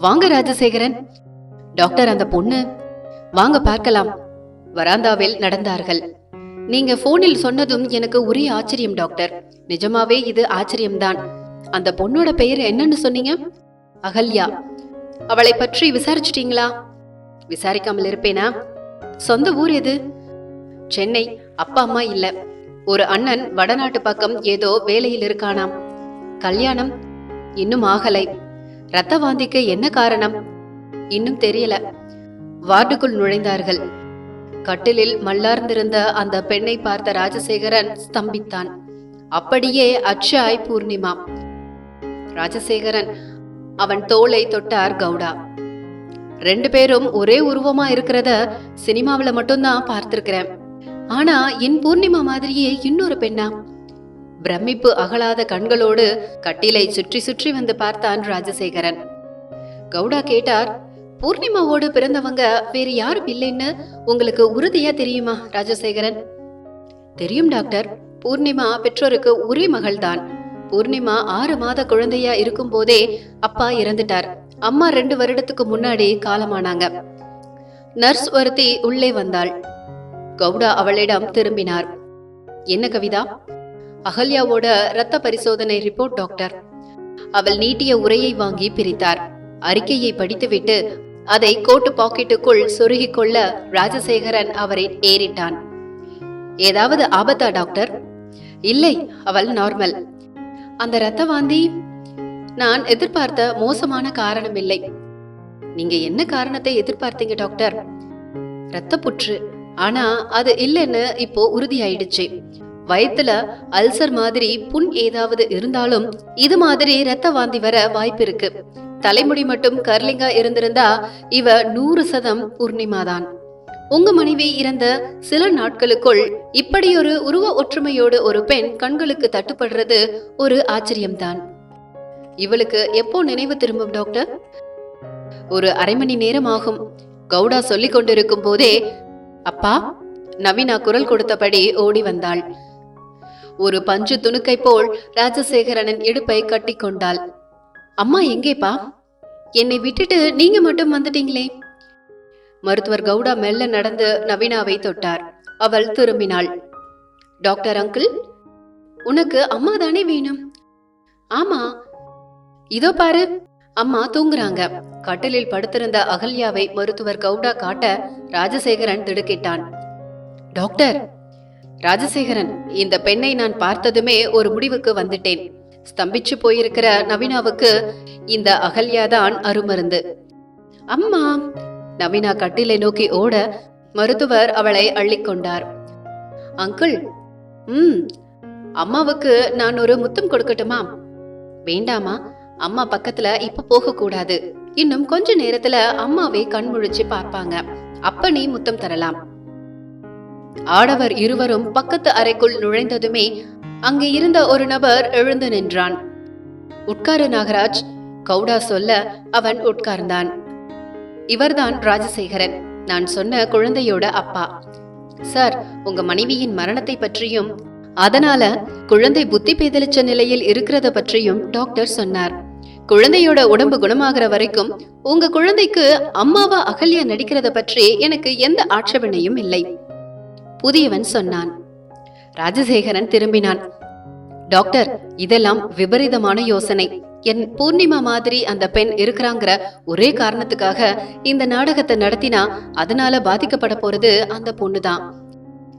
வாங்க ராஜசேகரன். டாக்டர் அந்த பொண்ணு. வாங்க பார்க்கலாம். வராந்தாவில் நடந்தார்கள். நீங்க போனில் சொன்னதும் எனக்கு ஒரே ஆச்சரியம் டாக்டர். நிஜமாவே இது ஆச்சரியம்தான். அந்த பொண்ணோட பெயர் என்னன்னு சொன்னீங்க? அகல்யா. அவளை பற்றி விசாரிச்சிட்டீங்களா? விசாரிக்காமல் இருப்பேனா? சொந்த ஊர் எது? சென்னை. அப்பா அம்மா இல்ல. ஒரு அண்ணன் வடநாட்டு பக்கம் ஏதோ வேலையில் இருக்கானாம். கல்யாணம் இன்னும் ஆகலை. ரத்த வாந்திக்கு என்ன காரணம்? இன்னும் தெரியல. வார்டுக்குள் நுழைந்தார்கள். கட்டிலில் மல்லார்ந்திருந்த அந்த பெண்ணை பார்த்த ராஜசேகரன் ஸ்தம்பித்தான். அப்படியே அச்சாய் பூர்ணிமா. ராஜசேகரன் அவன் தோளை தொட்டார் கவுடா ரெண்டு பேரும் ஒரே உருவமா இருக்கிறத சினிமாவில் மட்டும்தான் பார்த்திருக்கிறேன். ஆனா என் பூர்ணிமா மாதிரியே இன்னொரு பெண்ணா? பிரமிப்பு அகலாத கண்களோடு கட்டிலை சுற்றி சுற்றி வந்து பார்த்தான் ராஜசேகரன். கவுடா கேட்டார் பூர்ணிமாவோடு பிறந்தவங்க வேறு யாரும் இல்லைன்னு உங்களுக்கு உறுதியா தெரியுமா ராஜசேகரன்? தெரியும் டாக்டர். பூர்ணிமா பெற்றோருக்கு ஒரே மகள்தான். பூர்ணிமா ஆறு மாத குழந்தையா இருக்கும் போதே அப்பா இறந்துட்டார். அம்மா ரெண்டு வருடத்துக்கு முன்னாடி காலமானாங்க. நர்ஸ் ஒருத்தி உள்ளே வந்தாள். கவுடா அவளிடம் திரும்பினார். என்ன கவிதா? அகல்யாவோட ரத்த பரிசோதனை ரிப்போர்ட் டாக்டர். அவள் நீட்டிய உரையை வாங்கி பிரித்தார். அறிக்கையை படித்துவிட்டு அதை கோட்டு பாக்கெட்டுக்குள் சொருகிக் கொள்ள ராஜசேகரன் அவரை ஏறிட்டான். ஏதாவது ஆபத்தா டாக்டர்? இல்லை அவள் நார்மல். அந்த ரத்த வாந்தி? நான் எதிர்பார்த்த மோசமான காரணம் இல்லை. நீங்க என்ன காரணத்தை எதிர்பார்த்தீங்க டாக்டர்? ரத்த புற்று ஆனா அது இல்லைன்னு இப்போ உறுதியாயிடுச்சு. வயித்துல அல்சர் மாதிரி புண் ஏதாவது இருந்தாலும் இது மாதிரி ரத்த வாந்தி வர வாய்ப்பு இருக்கு. தலைமுடி மட்டும் கர்லிங்கா இருந்திருந்தா இவ நூறு சதம் பூர்ணிமாதான் உங்க மனைவி இறந்த சில நாட்களுக்குள் இப்படியொரு உருவ ஒற்றுமையோடு ஒரு பெண் கண்களுக்கு தட்டுப்படுறது ஒரு ஆச்சரியம்தான். இவளுக்கு எப்போ நினைவு திரும்பும் டாக்டர்? ஒரு அரை மணி நேரம் ஆகும். கவுடா சொல்லிக் கொண்டிருக்கும் போதே அப்பா நவீனா குரல் கொடுத்தபடி ஓடி வந்தாள். ஒரு பஞ்சு துணுக்கை போல் ராஜசேகரனின் இடுப்பை கட்டிக்கொண்டாள். அம்மா எங்கேப்பா? என்னை விட்டுட்டு நீங்க மட்டும் வந்துட்டீங்களே. மருத்துவர் கவுடா மெல்ல நடந்து நவீனாவை தொட்டார். அவள் திரும்பினாள். டாக்டர் அங்கிள் உனக்கு அம்மா தானே வேணும்? ஆமா. இதோ பாரு அம்மா தூங்குறாங்க. கட்டிலில் படுத்திருந்த அகல்யாவை மருத்துவர் கவுடா காட்ட ராஜசேகரன் திடுக்கிட்டான். டாக்டர் ராஜசேகரன் இந்த பெண்ணை நான் பார்த்ததுமே ஒரு முடிவுக்கு வந்துட்டேன். ஸ்தம்பிச்சு போயிருக்கிற நவீனாவுக்கு இந்த அகல்யாதான் அருமருந்து. அம்மா! நவீனா கட்டிலை நோக்கி ஓட மருத்துவர் அவளை அள்ளிக்கொண்டார் அங்கிள்! ம்! அம்மாவுக்கு நான் ஒரு முத்தம் கொடுக்கட்டுமா? வேண்டாமா! அம்மா பக்கத்துல இப்ப போக கூடாது இன்னும் கொஞ்ச நேரத்துல அம்மாவே கண் முழிச்சு பார்ப்பாங்க. அப்ப நீ முத்தம் தரலாம். ஆடவர் இருவரும் பக்கத்து அறைக்குள் நுழைந்ததுமே அங்கே இருந்த ஒரு நபர் எழுந்து நின்றான். உட்காரு நாகராஜ் கவுடா சொல்ல அவன் உட்கார்ந்தான். இவர்தான் ராஜசேகரன். நான் சொன்ன குழந்தையோட அப்பா. சார் உங்க மனைவியின் மரணத்தை பற்றியும் அதனால குழந்தை புத்தி பேதலிச்ச நிலையில் இருக்கிறத பற்றியும் டாக்டர் சொன்னார். குழந்தையோட உடம்பு குணமாகிற வரைக்கும் உங்க குழந்தைக்கு அம்மாவா அகல்யா நடிக்கிறத பற்றி எனக்கு எந்த ஆட்சேபனையும் இல்லை. புதியவன் சொன்னான். ராஜசேகரன் திரும்பினான். டாக்டர் இதெல்லாம் விபரீதமான யோசனை. என் பூர்ணிமா மாதிரி அந்த பெண் இருக்கிறாங்கிற ஒரே காரணத்துக்காக இந்த நாடகத்தை நடத்தினா அதனால பாதிக்கப்பட போறது அந்த பொண்ணுதான்.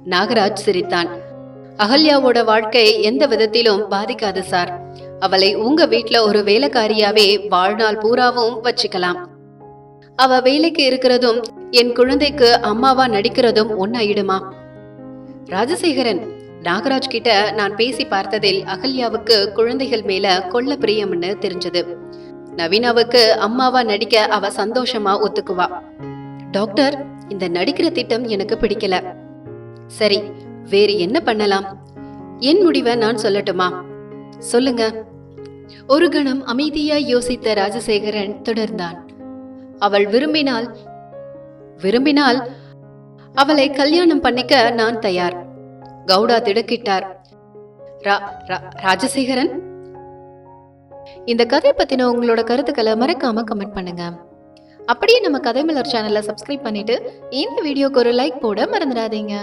நாகராஜ் சிரித்தான். அகல்யாவோட வாழ்க்கை எந்த விதத்திலும் பாதிக்காது சார். அவளை உங்க வீட்ல ஒரு வேலைக்காரியாவே வாழ்நாள் பூராவும் வச்சுக்கலாம். அவ வேலைக்கு இருக்கிறதும் என் குழந்தைக்கு அம்மாவா நடிக்கிறதும் ஒன்னாயிடுமா ராஜசேகரன் நாகராஜ் கிட்ட நான் பேசி பார்த்ததில் அகல்யாவுக்கு குழந்தைகள் மேல கொள்ள பிரியம்னு தெரிஞ்சது. நவீனாவுக்கு அம்மாவா நடிக்க அவ சந்தோஷமா ஒத்துக்குவா. டாக்டர் இந்த நடிக்கிற திட்டம் எனக்கு பிடிக்கல. சரி வேறு என்ன பண்ணலாம்? என் முடிவை நான் சொல்லட்டுமா? சொல்லுங்க. ஒரு கணம் அமைதியாய் யோசித்த ராஜசேகரன் தொடர்ந்தான். அவள் விரும்பினால் விரும்பினால் அவளை கல்யாணம் பண்ணிக்க நான் தயார். கவுடா திடுக்கிட்டார். ரா- ரா- ராஜசேகரன்? இந்த கதை பத்தின உங்களோட கருத்துக்களை மறக்காம கமெண்ட் பண்ணுங்க. அப்படியே நம்ம கதை மலர் சேனலை சப்ஸ்கிரைப் பண்ணிட்டு இந்த வீடியோக்கு ஒரு லைக் போட மறந்துடாதீங்க.